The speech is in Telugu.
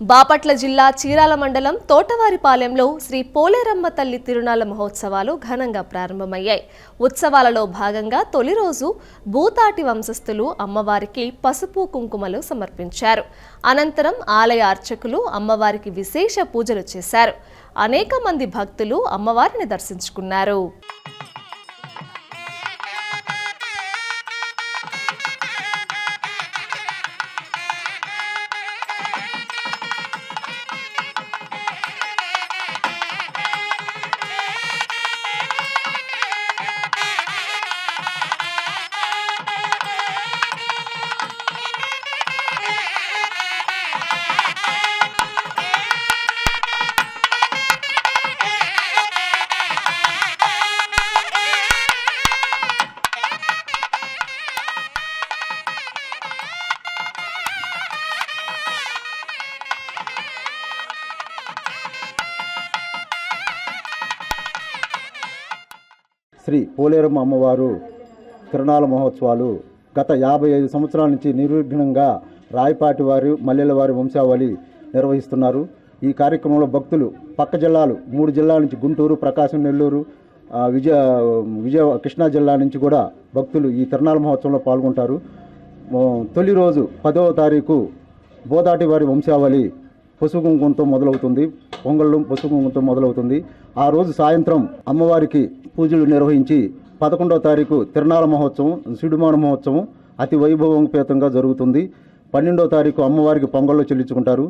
బాపట్ల జిల్లా చీరాల మండలం తోటవారిపాలెంలో శ్రీ పోలేరమ్మ తల్లి తిరునాళ్ళ మహోత్సవాలు ఘనంగా ప్రారంభమయ్యాయి. ఉత్సవాలలో భాగంగా తొలి రోజు భూతాటి వంశస్థులు అమ్మవారికి పసుపు కుంకుమలు సమర్పించారు. అనంతరం ఆలయ అర్చకులు అమ్మవారికి విశేష పూజలు చేశారు. అనేక మంది భక్తులు అమ్మవారిని దర్శించుకున్నారు. శ్రీ పోలేరమ్మ అమ్మవారు తిరునాళ మహోత్సవాలు గత యాభై ఐదు సంవత్సరాల నుంచి నిర్విఘ్నంగా రాయపాటి వారు మల్లెల వారి వంశావళి నిర్వహిస్తున్నారు. ఈ కార్యక్రమంలో భక్తులు పక్క జిల్లాలు మూడు జిల్లాల నుంచి గుంటూరు ప్రకాశం నెల్లూరు విజయ విజయ కృష్ణా జిల్లా నుంచి కూడా భక్తులు ఈ తిరణాల మహోత్సవంలో పాల్గొంటారు. తొలి రోజు పదవ తారీఖు బోదాటి వారి వంశావళి పసుపు కుంకుమతో మొదలవుతుంది. పొంగళ్ళు పసుపు కుంకుమతో మొదలవుతుంది. ఆ రోజు సాయంత్రం అమ్మవారికి పూజలు నిర్వహించి పదకొండవ తారీఖు తిరునాళ మహోత్సవం సిడుమాన మహోత్సవం అతి వైభవోపేతంగా జరుగుతుంది. పన్నెండవ తారీఖు అమ్మవారికి పొంగళ్ళు చెల్లించుకుంటారు.